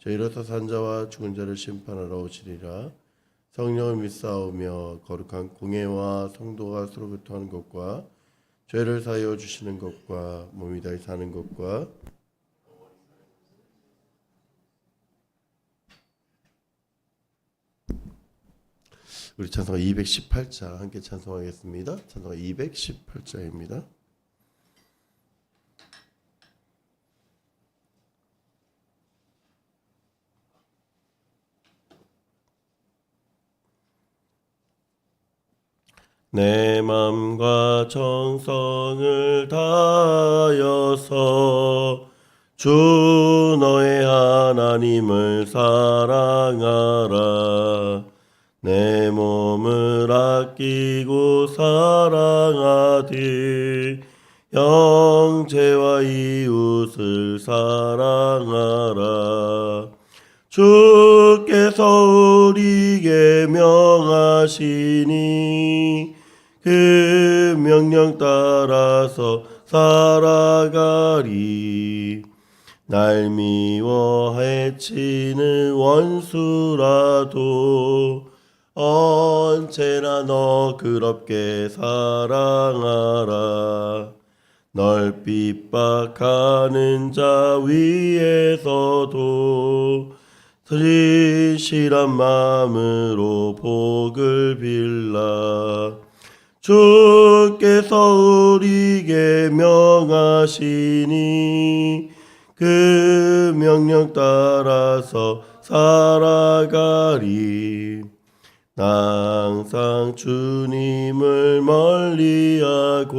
저희로서 산자와 죽은 자를 심판하러 오시리라 성령을 믿사오며 거룩한 공예와 성도가 서로 교통하는 것과 죄를 사하여 주시는 것과 몸이 다시 사는 것과 우리 찬송가 218자 함께 찬송하겠습니다. 찬송가 218자입니다. 내 맘과 정성을 다하여서 주 너의 하나님을 사랑하라. 내 몸을 아끼고 사랑하되 영체와 이웃을 사랑하라. 주께서 우리에게 명하시니 그 명령 따라서 살아가리. 날 미워 해치는 원수라도 언제나 너 그럽게 사랑하라. 널 핍박하는 자 위에서도 진실한 마음으로 복을 빌라 주께서 우리에게 명하시니 그 명령 따라서 살아가리 항상 주님을 멀리하고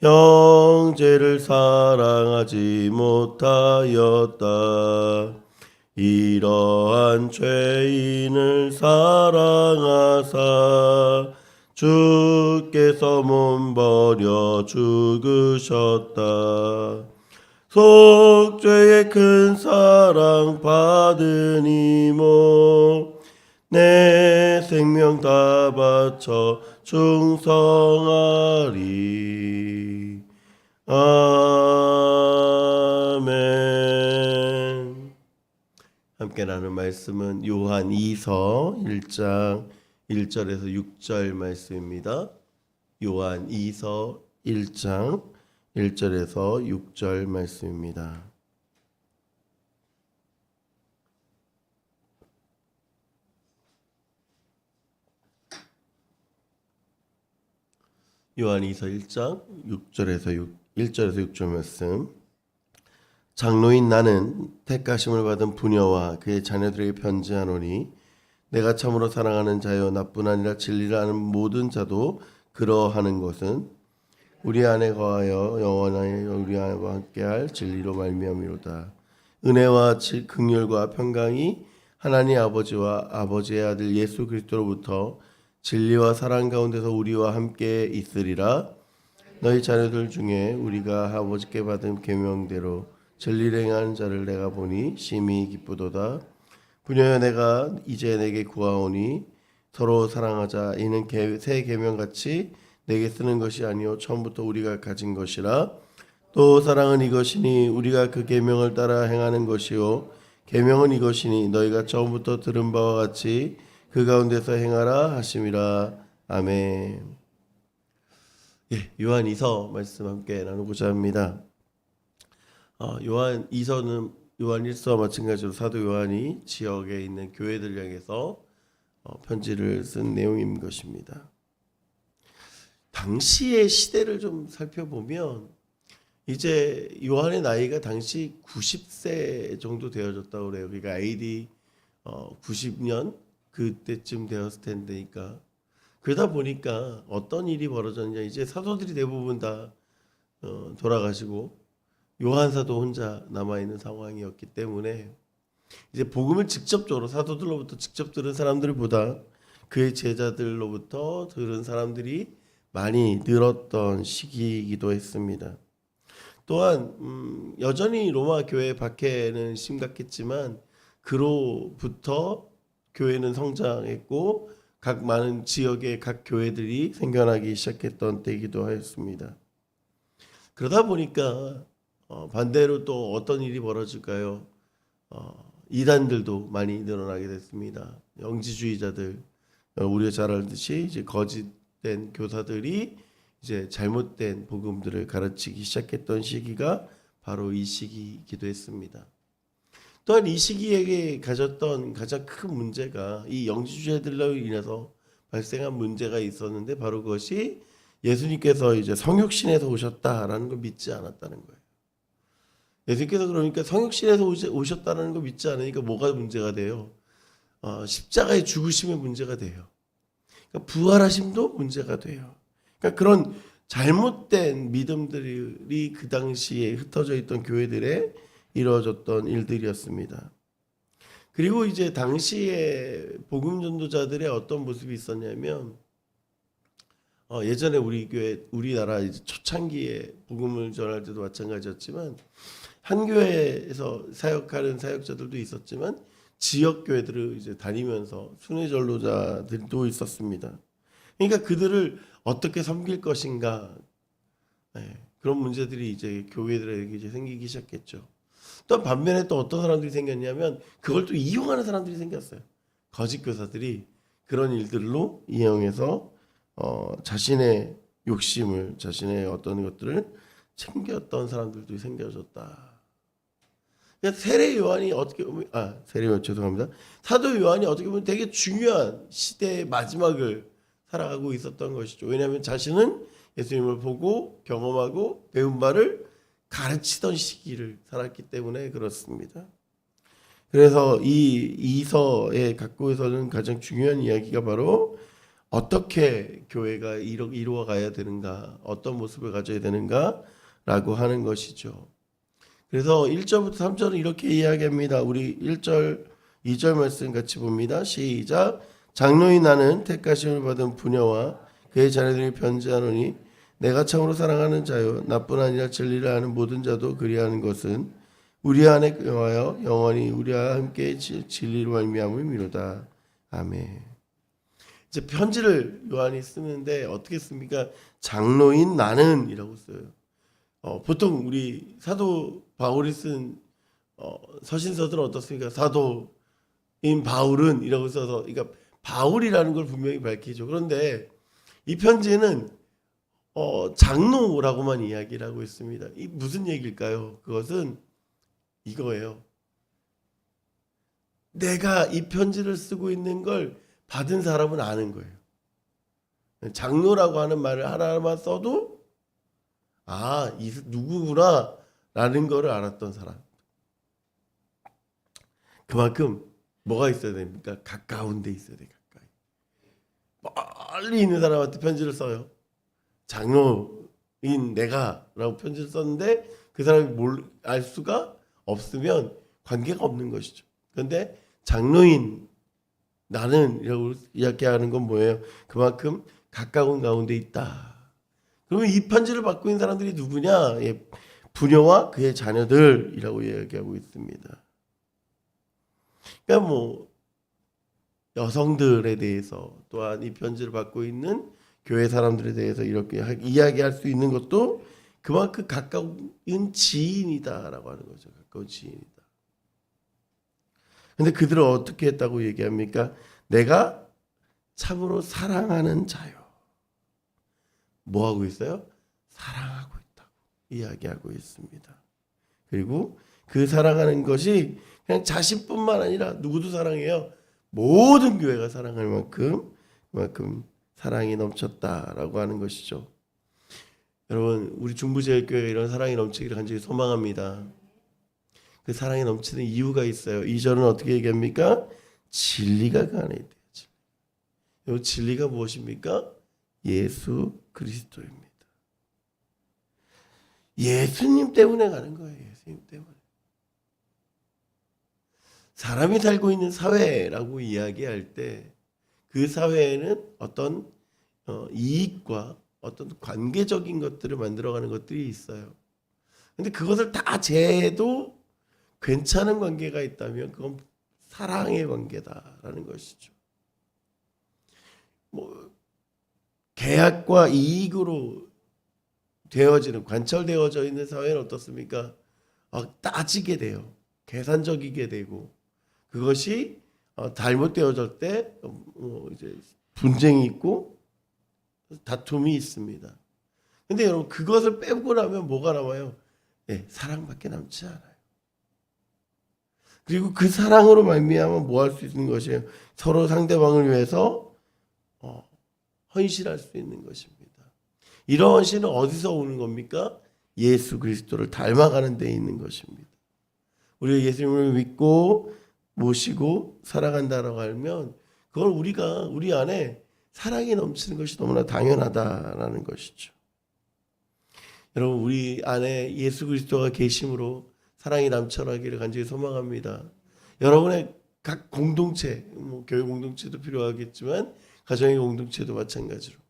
형제를 사랑하지 못하였다. 이러한 죄인을 사랑하사 주께서 몸버려 죽으셨다. 속죄의 큰 사랑 받으니모 내 생명 다 바쳐 충성하리. 아멘. 함께 나눈 말씀은 요한 2서 1장 1절에서 6절 말씀입니다. 요한 2서 1장 1절에서 6절 말씀입니다. 요한 2서 1장 6절에서 6, 1절에서 6절 말씀 장로인 나는 택가심을 받은 부녀와 그의 자녀들에게 편지하노니 내가 참으로 사랑하는 자여 나뿐 아니라 진리를 아는 모든 자도 그러하는 것은 우리 안에 거하여 영원하여 우리 안과 함께할 진리로 말미암이로다. 은혜와 질- 긍휼과 평강이 하나님 아버지와 아버지의 아들 예수 그리스도로부터 진리와 사랑 가운데서 우리와 함께 있으리라. 너희 자녀들 중에 우리가 아버지께 받은 계명대로 진리를 행하는 자를 내가 보니 심히 기쁘도다 부녀여 내가 이제 내게 구하오니 서로 사랑하자 이는 계- 새 계명 같이 내게 쓰는 것이 아니요 처음부터 우리가 가진 것이라 또 사랑은 이것이니 우리가 그 계명을 따라 행하는 것이요 계명은 이것이니 너희가 처음부터 들은 바와 같이 그 가운데서 행하라 하심이라 아멘. 예, 요한 2서 말씀 함께 나누고자 합니다. 어, 요한 2서는 요한 1서와 마찬가지로 사도 요한이 지역에 있는 교회들 향해서 어, 편지를 쓴 내용인 것입니다. 당시의 시대를 좀 살펴보면 이제 요한의 나이가 당시 90세 정도 되어졌다고 그래요. 그러니까 AD 어, 90년 그때쯤 되었을 텐데니까 그러다 보니까 어떤 일이 벌어졌냐 이제 사도들이 대부분 다 어, 돌아가시고 요한 사도 혼자 남아 있는 상황이었기 때문에 이제 복음을 직접적으로 사도들로부터 직접 들은 사람들보다 그의 제자들로부터 들은 사람들이 많이 늘었던 시기이기도 했습니다. 또한 음, 여전히 로마 교회 박해는 심각했지만 그로부터 교회는 성장했고 각 많은 지역의 각 교회들이 생겨나기 시작했던 때이기도 하였습니다. 그러다 보니까 어, 반대로 또 어떤 일이 벌어질까요? 어, 이단들도 많이 늘어나게 됐습니다. 영지주의자들 어, 우리가 잘 알듯이 이제 거짓된 교사들이 이제 잘못된 복음들을 가르치기 시작했던 시기가 바로 이 시기이기도 했습니다. 또한 이 시기에 가졌던 가장 큰 문제가 이 영지주의자들로 인해서 발생한 문제가 있었는데 바로 그것이 예수님께서 이제 성육신에서 오셨다라는 걸 믿지 않았다는 거예요. 예수님께서 그러니까 성육신에서 오셨다는 걸 믿지 않으니까 뭐가 문제가 돼요? 어, 십자가의 죽으심의 문제가 돼요. 그러니까 부활하심도 문제가 돼요. 그러니까 그런 잘못된 믿음들이 그 당시에 흩어져 있던 교회들에 이루어졌던 일들이었습니다. 그리고 이제 당시에 복음 전도자들의 어떤 모습이 있었냐면 어, 예전에 우리 교회 우리나라 초창기에 복음을 전할 때도 마찬가지였지만 한 교회에서 사역하는 사역자들도 있었지만 지역 교회들을 이제 다니면서 순회 전도자들도 있었습니다. 그러니까 그들을 어떻게 섬길 것인가 네, 그런 문제들이 이제 교회들에게 이제 생기기 시작했죠. 또 반면에 또 어떤 사람들이 생겼냐면 그걸 또 이용하는 사람들이 생겼어요. 거짓 교사들이 그런 일들로 이용해서 어, 자신의 욕심을 자신의 어떤 것들을 챙겼던 사람들도 생겨졌다. 그러니까 세례 요한이 어떻게 보면 아 세례 요한 죄송합니다. 사도 요한이 어떻게 보면 되게 중요한 시대의 마지막을 살아가고 있었던 것이죠. 왜냐하면 자신은 예수님을 보고 경험하고 배운 바를 가르치던 시기를 살았기 때문에 그렇습니다. 그래서 이 이서에 갖고 있어는 가장 중요한 이야기가 바로 어떻게 교회가 이루, 이루어 가야 되는가, 어떤 모습을 가져야 되는가라고 하는 것이죠. 그래서 1절부터 3절은 이렇게 이야기합니다. 우리 1절, 2절 말씀 같이 봅니다. 시작. 장로인 나는 택하심을 받은 부녀와 그의 자녀들이 변제하노니 내가 참으로 사랑하는 자요 나뿐 아니라 진리를 아는 모든 자도 그리하는 것은 우리 안에 거하여 영원히 우리와 함께 지- 진리로 말미암음이로다. 아멘. 이제 편지를 요한이 쓰는데 어떻게 씁니까? 장로인 나는이라고 써요. 어, 보통 우리 사도 바울이 쓴 어, 서신서들은 어떻습니까? 사도인 바울은 이라고 써서 그러니까 바울이라는 걸 분명히 밝히죠. 그런데 이 편지는 어, 장로라고만 이야기를 하고 있습니다. 이 무슨 얘기일까요? 그것은 이거예요. 내가 이 편지를 쓰고 있는 걸 받은 사람은 아는 거예요. 장로라고 하는 말을 하나만 써도 아, 이 누구구나 라는 거를 알았던 사람. 그만큼 뭐가 있어야 됩니까? 가까운 데 있어야 돼, 가까이. 멀리 있는 사람한테 편지를 써요. 장로인 내가라고 편지를 썼는데 그 사람이 뭘알 수가 없으면 관계가 없는 것이죠. 그런데 장로인 나는 이라고 이야기하는 건 뭐예요? 그만큼 가까운 가운데 있다. 그러면 이 편지를 받고 있는 사람들이 누구냐? 예, 부녀와 그의 자녀들이라고 이야기하고 있습니다. 그러니까 뭐 여성들에 대해서 또한 이 편지를 받고 있는 교회 사람들에 대해서 이렇게 하- 이야기할 수 있는 것도 그만큼 가까운 지인이다라고 하는 거죠. 가까운 지인이다. 근데 그들은 어떻게 했다고 얘기합니까? 내가 참으로 사랑하는 자요. 뭐 하고 있어요? 사랑하고 이야기하고 있습니다. 그리고 그 사랑하는 것이 그냥 자신뿐만 아니라 누구도 사랑해요. 모든 교회가 사랑할 만큼 그만큼 사랑이 넘쳤다라고 하는 것이죠. 여러분 우리 중부제일교회가 이런 사랑이 넘치기를 간절히 소망합니다. 그 사랑이 넘치는 이유가 있어요. 이절은 어떻게 얘기합니까? 진리가 그 안에 있대요. 진리. 이 진리가 무엇입니까? 예수 그리스도입니다. 예수님 때문에 가는 거예요. 예수님 때문에. 사람이 살고 있는 사회라고 이야기할 때 그 사회에는 어떤 어, 이익과 어떤 관계적인 것들을 만들어가는 것들이 있어요. 근데 그것을 다 제해도 괜찮은 관계가 있다면 그건 사랑의 관계다라는 것이죠. 뭐 계약과 이익으로 되어지는 관철되어져 있는 사회는 어떻습니까? 막 따지게 돼요. 계산적이게 되고 그것이 어, 잘못되어질 때 어, 어, 이제 분쟁이 있고 다툼이 있습니다. 근데 여러분 그것을 빼고 나면 뭐가 남아요? 예, 사랑밖에 남지 않아요. 그리고 그 사랑으로 말미암아 뭐 할 수 있는 것이에요? 서로 상대방을 위해서 어, 헌신할 수 있는 것입니다. 이런 헌신은 어디서 오는 겁니까? 예수 그리스도를 닮아가는 데 있는 것입니다. 우리가 예수님을 믿고 모시고 살아간다라고 하면 그걸 우리가 우리 안에 사랑이 넘치는 것이 너무나 당연하다라는 것이죠. 여러분 우리 안에 예수 그리스도가 계심으로 사랑이 남철하기를 간절히 소망합니다. 여러분의 각 공동체, 뭐 교회 공동체도 필요하겠지만 가정의 공동체도 마찬가지로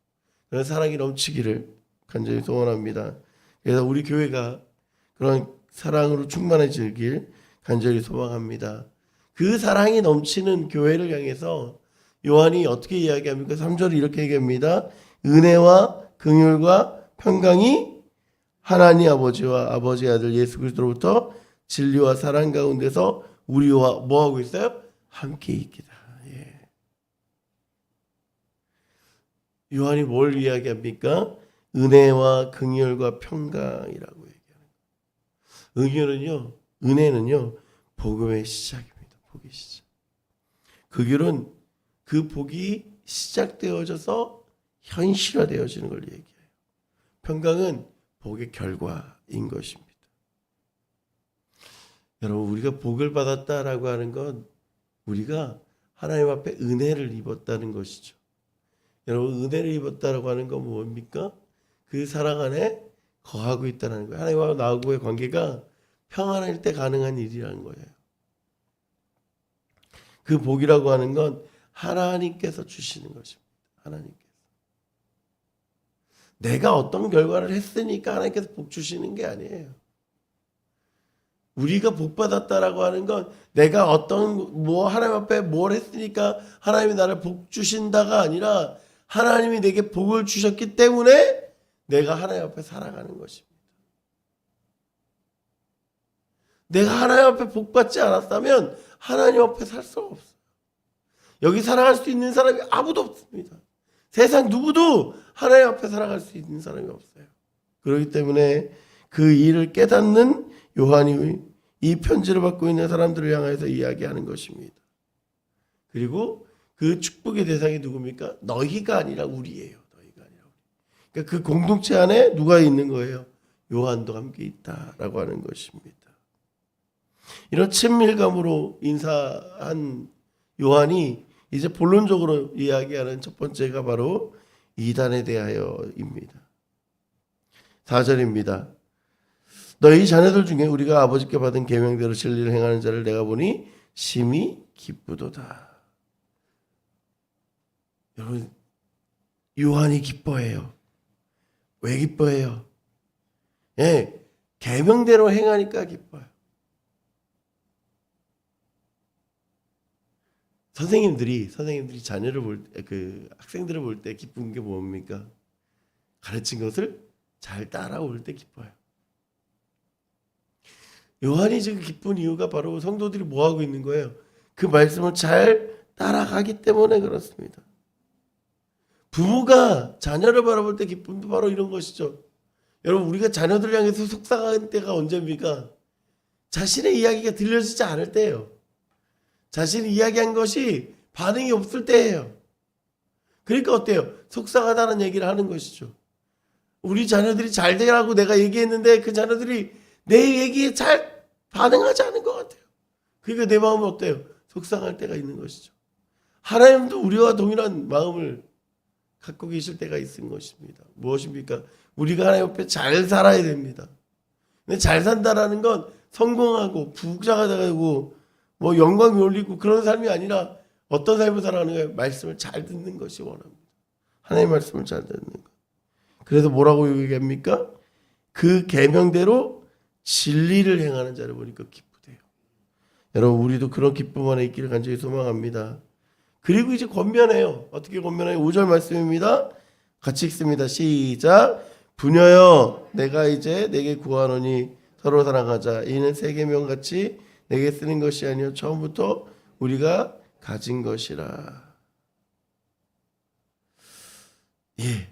그런 사랑이 넘치기를 간절히 소원합니다. 그래서 우리 교회가 그런 사랑으로 충만해지길 간절히 소망합니다. 그 사랑이 넘치는 교회를 향해서 요한이 어떻게 이야기합니까? 3절을 이렇게 얘기합니다. 은혜와 긍휼과 평강이 하나님 아버지와 아버지 아들 예수 그리스도로부터 진리와 사랑 가운데서 우리와 뭐 하고 있어요? 함께 있기다. 예. 요한이 뭘 이야기합니까? 은혜와 긍휼과 평강이라고 얘기하는 거예요. 긍휼은요, 은혜는요, 복음의 시작입니다. 복의 시작. 긍휼은 그 복이 시작되어져서 현실화되어지는 걸 얘기해요. 평강은 복의 결과인 것입니다. 여러분 우리가 복을 받았다라고 하는 건 우리가 하나님 앞에 은혜를 입었다는 것이죠. 여러분 은혜를 입었다라고 하는 건 뭡니까? 그 사랑 안에 거하고 있다는 거예요. 하나님과 나하고의 관계가 평안할 때 가능한 일이라는 거예요. 그 복이라고 하는 건 하나님께서 주시는 것입니다. 하나님께서. 내가 어떤 결과를 했으니까 하나님께서 복 주시는 게 아니에요. 우리가 복 받았다라고 하는 건 내가 어떤 뭐 하나님 앞에 뭘 했으니까 하나님이 나를 복 주신다가 아니라 하나님이 내게 복을 주셨기 때문에 내가 하나님 앞에 살아가는 것입니다. 내가 하나님 앞에 복 받지 않았다면 하나님 앞에 살수 없어요. 여기 살아갈 수 있는 사람이 아무도 없습니다. 세상 누구도 하나님 앞에 살아갈 수 있는 사람이 없어요. 그렇기 때문에 그 일을 깨닫는 요한이 이 편지를 받고 있는 사람들을 향해서 이야기하는 것입니다. 그리고 그 축복의 대상이 누굽니까? 너희가 아니라 우리예요. 너희가 아니라 우리. 그러니까 그 공동체 안에 누가 있는 거예요? 요한도 함께 있다라고 하는 것입니다. 이런 친밀감으로 인사한 요한이 이제 본론적으로 이야기하는 첫 번째가 바로 이단에 대하여입니다. 4절입니다. 너희 자녀들 중에 우리가 아버지께 받은 계명대로 진리를 행하는 자를 내가 보니 심히 기쁘도다. 여러분 요한이 기뻐해요. 왜 기뻐해요? 예, 계명대로 행하니까 기뻐요. 선생님들이 선생님들이 자녀를 볼 때 그 학생들을 볼 때 기쁜 게 뭡니까? 가르친 것을 잘 따라올 때 기뻐요. 요한이 지금 기쁜 이유가 바로 성도들이 뭐 하고 있는 거예요? 그 말씀을 잘 따라가기 때문에 그렇습니다. 부모가 자녀를 바라볼 때 기쁨도 바로 이런 것이죠. 여러분 우리가 자녀들 향해서 속상한 때가 언제입니까? 자신의 이야기가 들려지지 않을 때예요. 자신이 이야기한 것이 반응이 없을 때예요. 그러니까 어때요? 속상하다는 얘기를 하는 것이죠. 우리 자녀들이 잘 되라고 내가 얘기했는데 그 자녀들이 내 얘기에 잘 반응하지 않은 것 같아요. 그러니까 내 마음은 어때요? 속상할 때가 있는 것이죠. 하나님도 우리와 동일한 마음을 갖고 계실 때가 있는 것입니다. 무엇입니까? 우리가 하나님 앞에 잘 살아야 됩니다. 근데 잘 산다라는 건 성공하고 부자가 되고 뭐 영광이 올리고 그런 삶이 아니라 어떤 삶을 살아가는 거예요? 말씀을 잘 듣는 것이 원합니다. 하나님의 말씀을 잘 듣는 것. 그래서 뭐라고 얘기합니까? 그 계명대로 진리를 행하는 자를 보니까 기쁘대요. 여러분 우리도 그런 기쁨 안에 있기를 간절히 소망합니다. 그리고 이제 권면해요. 어떻게 권면해요? 5절 말씀입니다. 같이 읽습니다. 시작. 부녀여 내가 이제 내게 구하노니 서로 사랑하자. 이는 세계명 같이 내게 쓰는 것이 아니요 처음부터 우리가 가진 것이라. 예.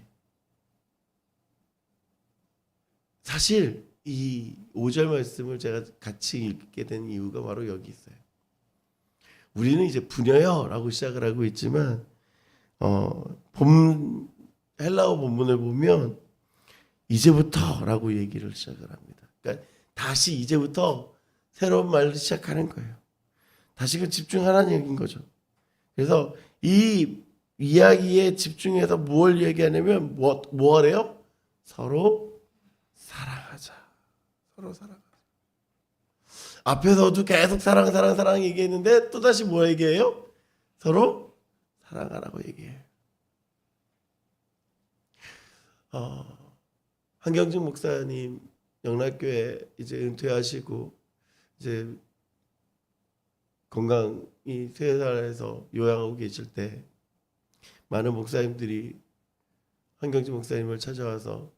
사실 이 5절 말씀을 제가 같이 읽게 된 이유가 바로 여기 있어요. 우리는 이제 부녀여라고 시작을 하고 있지만 어, 본 헬라어 본문을 보면 이제부터라고 얘기를 시작을 합니다. 그러니까 다시 이제부터 새로운 말을 시작하는 거예요. 다시금 집중하라는 얘기인 거죠. 그래서 이 이야기에 집중해서 뭘 얘기하냐면 뭐, 뭐 하래요? 서로 사랑하자. 서로 사랑하자. 앞에서도 계속 사랑 사랑 사랑 얘기했는데 또 다시 뭐 얘기해요? 서로 사랑하라고 얘기해요. 어, 한경진 목사님 영락교회 이제 은퇴하시고 이제 건강이 세 살에서 요양하고 계실 때 많은 목사님들이 한경진 목사님을 찾아와서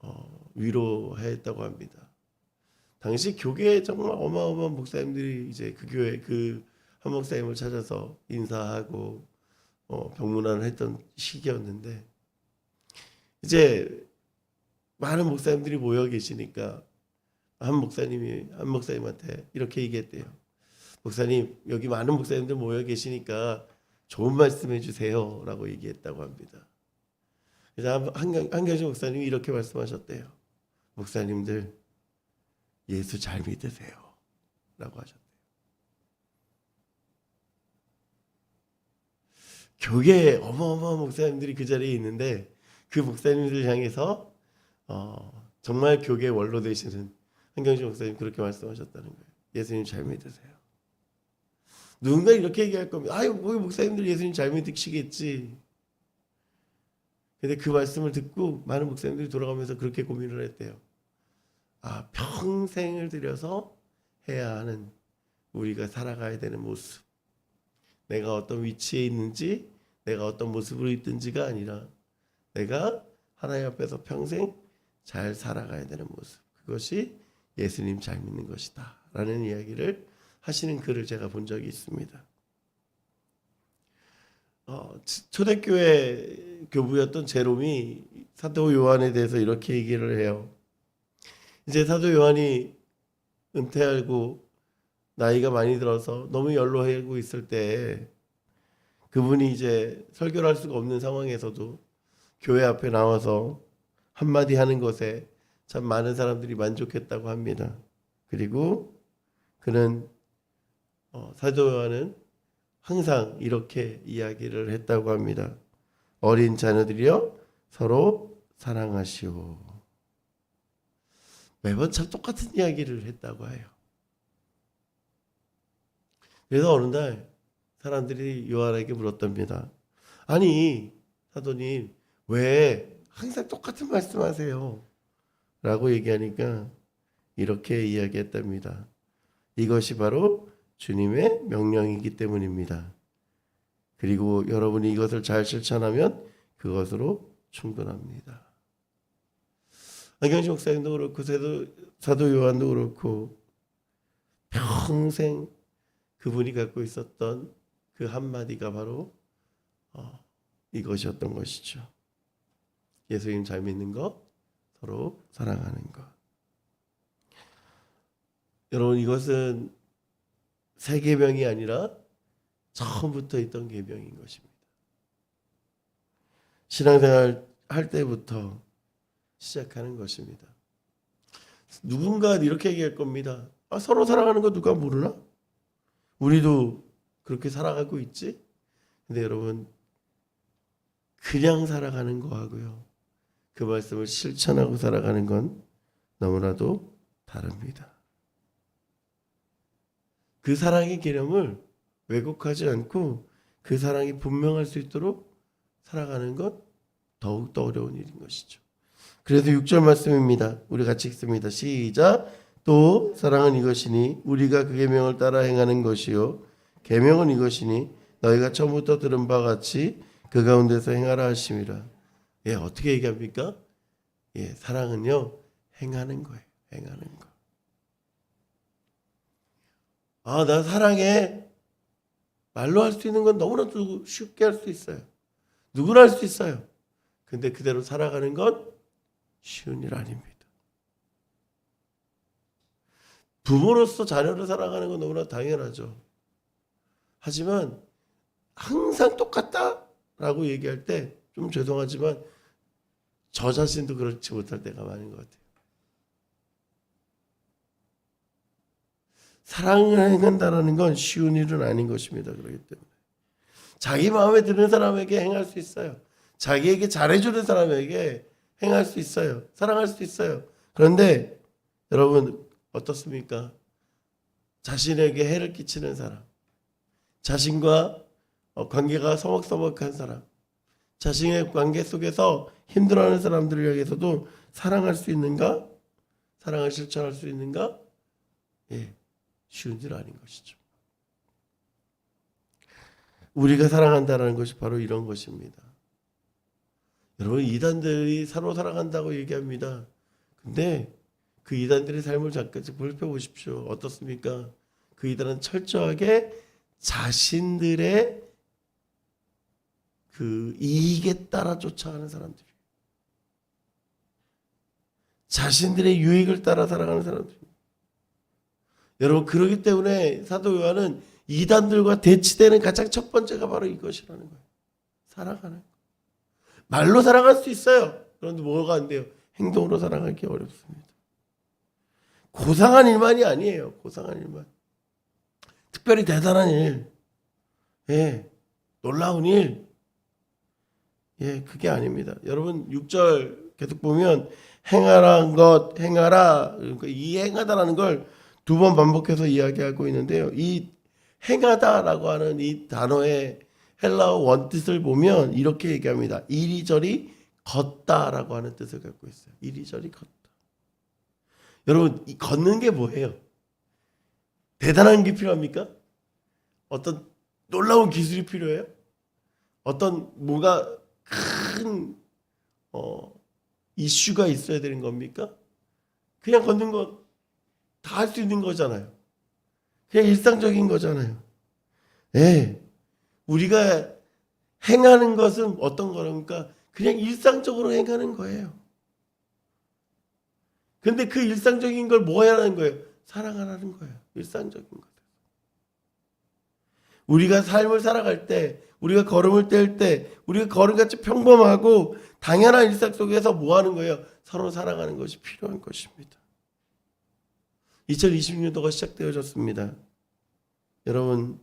어, 위로했다고 합니다. 당시 교계에 정말 어마어마한 목사님들이 이제 그 교회 그 한 목사님을 찾아서 인사하고 어, 병문안을 했던 시기였는데 이제 많은 목사님들이 모여 계시니까 한 목사님이 한 목사님한테 이렇게 얘기했대요. 목사님 여기 많은 목사님들 모여 계시니까 좋은 말씀 해 주세요라고 얘기했다고 합니다. 그래서 한경 한경신 목사님이 이렇게 말씀하셨대요. 목사님들 예수 잘 믿으세요 라고 하셨대요. 교계 어마어마한 목사님들이 그 자리에 있는데 그 목사님들 향해서 어, 정말 교계 원로 되시는 한경신 목사님 그렇게 말씀하셨다는 거예요. 예수님 잘 믿으세요. 누군가 이렇게 얘기할 겁니다. 아유, 뭐 목사님들 예수님 잘 믿으시겠지. 근데 그 말씀을 듣고 많은 목사님들이 돌아가면서 그렇게 고민을 했대요. 아, 평생을 들여서 해야 하는 우리가 살아가야 되는 모습. 내가 어떤 위치에 있는지, 내가 어떤 모습으로 있든지가 아니라 내가 하나님 앞에서 평생 잘 살아가야 되는 모습. 그것이 예수님 잘 믿는 것이다. 라는 이야기를 하시는 글을 제가 본 적이 있습니다. 어, 초대교회 교부였던 제롬이 사도 요한에 대해서 이렇게 얘기를 해요. 이제 사도 요한이 은퇴하고 나이가 많이 들어서 너무 연로하고 있을 때 그분이 이제 설교를 할 수가 없는 상황에서도 교회 앞에 나와서 한마디 하는 것에 참 많은 사람들이 만족했다고 합니다. 그리고 그는 어, 사도 요한은 항상 이렇게 이야기를 했다고 합니다. 어린 자녀들이여 서로 사랑하시오. 매번 참 똑같은 이야기를 했다고 해요. 그래서 어느 날 사람들이 요한에게 물었답니다. 아니 사도님 왜 항상 똑같은 말씀하세요? 라고 얘기하니까 이렇게 이야기했답니다. 이것이 바로 주님의 명령이기 때문입니다. 그리고 여러분이 이것을 잘 실천하면 그것으로 충분합니다. 안경식 목사님도 그렇고 사도, 사도 요한도 그렇고 평생 그분이 갖고 있었던 그 한마디가 바로 어, 이것이었던 것이죠. 예수님 잘 믿는 것, 서로 사랑하는 것. 여러분 이것은 새 계명이 아니라 처음부터 있던 계명인 것입니다. 신앙생활 할 때부터 시작하는 것입니다. 누군가 이렇게 얘기할 겁니다. 아, 서로 사랑하는 거 누가 모르나? 우리도 그렇게 살아가고 있지? 근데 여러분 그냥 살아가는 거하고요. 그 말씀을 실천하고 살아가는 건 너무나도 다릅니다. 그 사랑의 개념을 왜곡하지 않고 그 사랑이 분명할 수 있도록 살아가는 것 더욱더 어려운 일인 것이죠. 그래서 6절 말씀입니다. 우리 같이 읽습니다. 시작. 또 사랑은 이것이니 우리가 그 계명을 따라 행하는 것이요 계명은 이것이니 너희가 처음부터 들은 바 같이 그 가운데서 행하라 하심이라. 예, 어떻게 얘기합니까? 예, 사랑은요. 행하는 거예요. 행하는 거. 아, 나 사랑해. 말로 할 수 있는 건 너무나도 쉽게 할 수 있어요. 누구나 할 수 있어요. 근데 그대로 살아가는 건 쉬운 일 아닙니다. 부모로서 자녀를 사랑하는 건 너무나 당연하죠. 하지만 항상 똑같다라고 얘기할 때 좀 죄송하지만 저 자신도 그렇지 못할 때가 많은 것 같아요. 사랑을 행한다라는 건 쉬운 일은 아닌 것입니다. 그렇기 때문에 자기 마음에 드는 사람에게 행할 수 있어요. 자기에게 잘해주는 사람에게 행할 수 있어요. 사랑할 수 있어요. 그런데 여러분 어떻습니까? 자신에게 해를 끼치는 사람, 자신과 어, 관계가 서먹서먹한 사람, 자신의 관계 속에서 힘들어하는 사람들을 향해서도 사랑할 수 있는가? 사랑을 실천할 수 있는가? 예, 쉬운 일 아닌 것이죠. 우리가 사랑한다라는 것이 바로 이런 것입니다. 여러분 이단들이 서로 사랑한다고 얘기합니다. 근데 그 이단들의 삶을 잠깐 살펴보십시오. 어떻습니까? 그 이단은 철저하게 자신들의 그 이익에 따라 쫓아가는 사람들이에요. 자신들의 유익을 따라 살아가는 사람들. 여러분 그러기 때문에 사도 요한은 이단들과 대치되는 가장 첫 번째가 바로 이것이라는 거예요. 살아가는 거. 말로 살아갈 수 있어요. 그런데 뭐가 안 돼요? 행동으로 살아가기 어렵습니다. 고상한 일만이 아니에요. 고상한 일만. 특별히 대단한 일. 예. 놀라운 일. 예, 그게 아닙니다. 여러분 6절 계속 보면 행하라는 것, 행하라. 그러니까 이 행하다라는 걸 두 번 반복해서 이야기하고 있는데요. 이 행하다라고 하는 이 단어의 헬라어 원뜻을 보면 이렇게 얘기합니다. 이리저리 걷다라고 하는 뜻을 갖고 있어요. 이리저리 걷다. 여러분, 이 걷는 게 뭐예요? 대단한 게 필요합니까? 어떤 놀라운 기술이 필요해요? 어떤 뭐가 큰 어, 이슈가 있어야 되는 겁니까? 그냥 걷는 거다할 수 있는 거잖아요. 그냥 일상적인 거잖아요. 예. 우리가 행하는 것은 어떤 거랍니까? 그냥 일상적으로 행하는 거예요. 근데 그 일상적인 걸 뭐 해야 하는 거예요? 사랑하라는 거예요. 일상적인 것. 우리가 삶을 살아갈 때, 우리가 걸음을 뗄 때, 우리가 걸음같이 평범하고 당연한 일상 속에서 뭐 하는 거예요? 서로 사랑하는 것이 필요한 것입니다. 2020년도가 시작되어졌습니다. 여러분,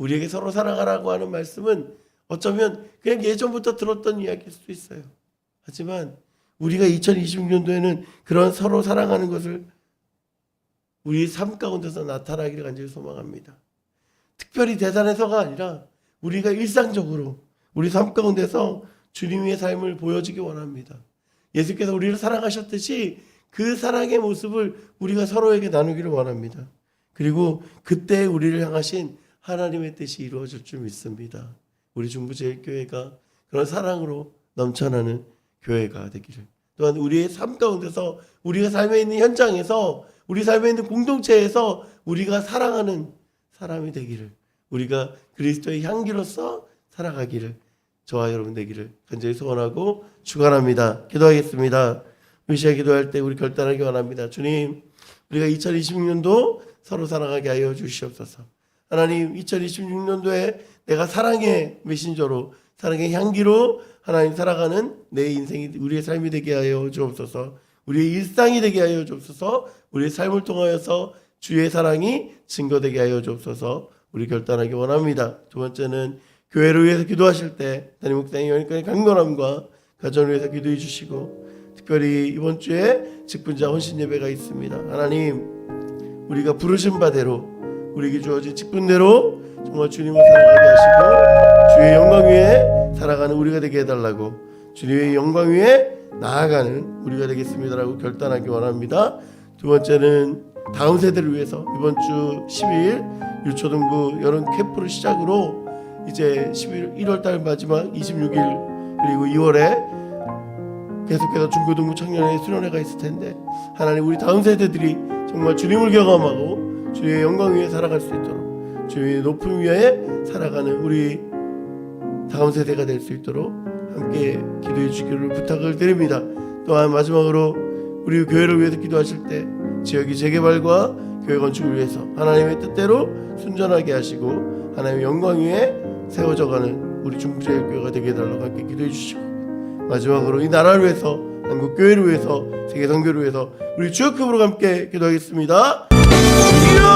우리에게 서로 사랑하라고 하는 말씀은 어쩌면 그냥 예전부터 들었던 이야기일 수도 있어요. 하지만 우리가 2026년도에는 그런 서로 사랑하는 것을 우리 삶 가운데서 나타나기를 간절히 소망합니다. 특별히 대단해서가 아니라 우리가 일상적으로 우리 삶 가운데서 주님의 삶을 보여주기 원합니다. 예수께서 우리를 사랑하셨듯이 그 사랑의 모습을 우리가 서로에게 나누기를 원합니다. 그리고 그때 우리를 향하신 하나님의 뜻이 이루어질 줄 믿습니다. 우리 중부제일교회가 그런 사랑으로 넘쳐나는 교회가 되기를. 또한 우리의 삶 가운데서 우리가 삶에 있는 현장에서 우리 삶에 있는 공동체에서 우리가 사랑하는 사람이 되기를. 우리가 그리스도의 향기로서 살아가기를 저와 여러분 되기를 간절히 소원하고 축원합니다. 기도하겠습니다. 우리 시간 기도할 때 우리 결단하기 원합니다. 주님, 우리가 2026년도 서로 사랑하게 하여 주시옵소서. 하나님, 2026년도에 내가 사랑의 메신저로 사랑의 향기로 하나님 살아가는 내 인생이 우리의 삶이 되게 하여 주옵소서. 우리의 일상이 되게 하여 주옵소서. 우리의 삶을 통하여서 주의 사랑이 증거되게 하여 주옵소서. 우리 결단하기 원합니다. 두 번째는 교회를 위해서 기도하실 때 담임 목사님 여기까지 강건함과 가정을 위해서 기도해 주시고 특별히 이번 주에 직분자 헌신 예배가 있습니다. 하나님 우리가 부르신 바대로 우리에게 주어진 직분대로 정말 주님을 살아가게 하시고 주의 영광 위에 살아가는 우리가 되게 해달라고 주님의 영광 위에 나아가는 우리가 되겠습니다라고 결단하기 원합니다. 두 번째는 다음 세대를 위해서 이번 주 12일 유초등부 여름 캠프를 시작으로 이제 11, 1월 달 마지막 26일 그리고 2월에 계속해서 중고등부 청년회 수련회가 있을 텐데 하나님 우리 다음 세대들이 정말 주님을 경험하고 주님의 영광 위에 살아갈 수 있도록 주님의 높음 위에 살아가는 우리 다음 세대가 될 수 있도록 함께 기도해 주기를 부탁을 드립니다. 또한 마지막으로 우리 교회를 위해서 기도하실 때 지역의 재개발과 교회 건축을 위해서 하나님의 뜻대로 순전하게 하시고 하나님의 영광 위에 세워져가는 우리 중부제일교회가 되게 해달라고 함께 기도해 주시고 마지막으로 이 나라를 위해서 한국 교회를 위해서 세계 선교를 위해서 우리 주역급으로 함께 기도하겠습니다. 주여!